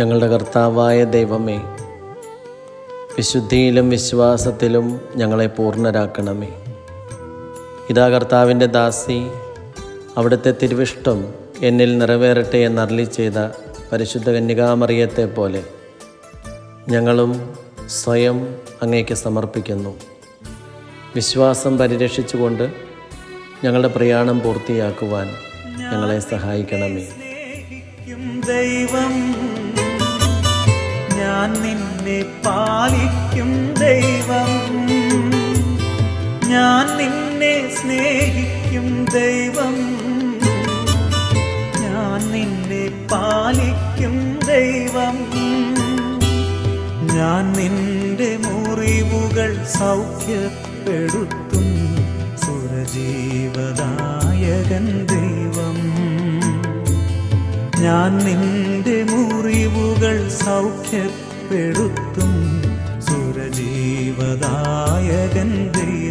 ഞങ്ങളുടെ കർത്താവായ ദൈവമേ വിശുദ്ധിയിലും വിശ്വാസത്തിലും ഞങ്ങളെ പൂർണരാക്കണമേ. ഇതാ കർത്താവിന്റെ ദാസി അവിടുത്തെ തിരുവിഷ്ടം എന്നിൽ നിറവേറട്ടെ എന്നരളി ചെയ്ത പരിശുദ്ധ കന്യകാമറിയത്തെ പോലെ ഞങ്ങളും സ്വയം അങ്ങേക്ക് സമർപ്പിക്കുന്നു. വിശ്വാസം പരിരക്ഷിച്ചുകൊണ്ട് ഞങ്ങളുടെ പ്രയാണം പൂർത്തിയാക്കുവാൻ ഞങ്ങളെ സഹായിക്കണമേ. ദൈവം. നിന്നെ പാലിക്കും ദൈവം. ഞാൻ നിന്നെ സ്നേഹിക്കും ദൈവം. ഞാൻ നിന്നെ പാലിക്കും ദൈവം. ഞാൻ നിന്റെ മുറിവുകൾ സൗഖ്യപ്പെടുത്തും സുരജീവദായകൻ ദൈവം. ഞാൻ നിന്റെ മുറിവുകൾ സൗഖ്യപ്പെടുത്തും സുരജീവദായകൻ ദൈവം